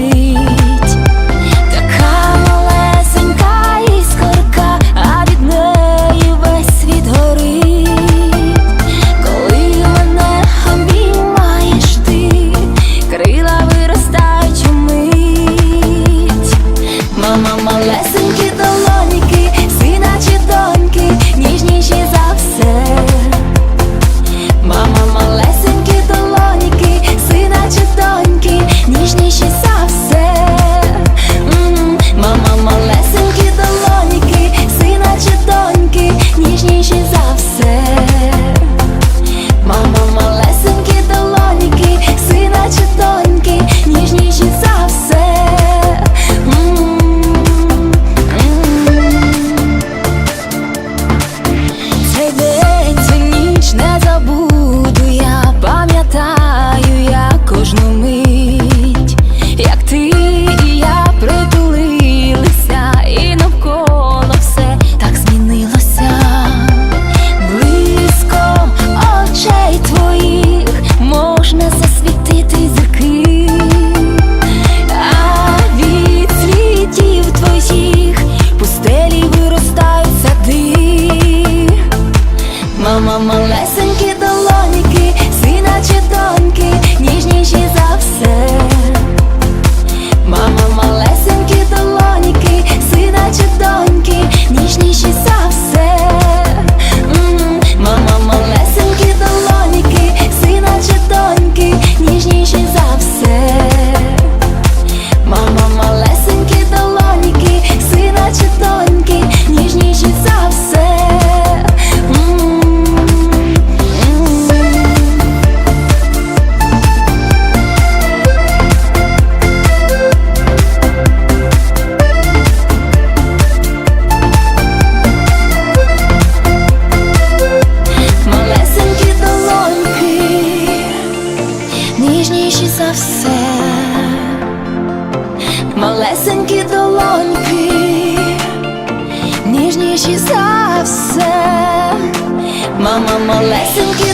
tree. Mama малесенькі долоніки, свіначе доні. Малесенькі долоньки, ніжніші за все, мама, малесенькі.